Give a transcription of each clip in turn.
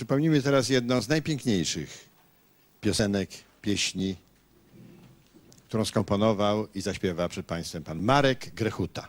Przypomnijmy teraz jedną z najpiękniejszych piosenek, pieśni, którą skomponował i zaśpiewa przed Państwem pan Marek Grechuta.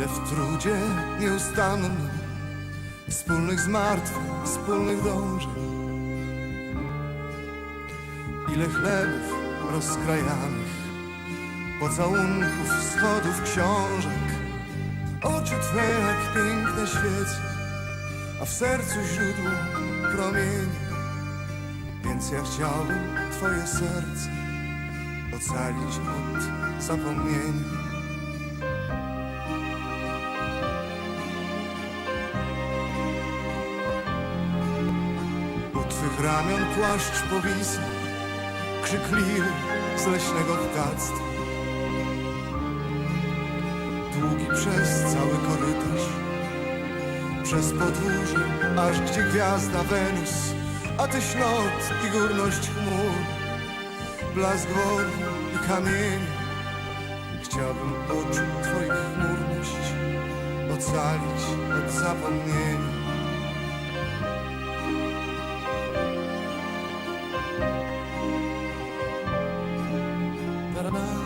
Ile w trudzie nieustannym Wspólnych zmartwień, wspólnych dążeń. Ile chlebów rozkrajanych Pocałunków, schodów, książek. Oczy Twe jak piękne świece A w sercu źródło promieni Więc ja chciałbym Twoje serce Ocalić od zapomnienia ramion płaszcz powisa Krzykliwy z leśnego ptactwa. Długi przez cały korytarz Przez podwórze, aż gdzie gwiazda Wenus A tyś lot i górność chmur Blask wody i kamieni Chciałbym oczu twoich chmurność Ocalić od zapomnienia da da da.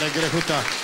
Marek Grechuta.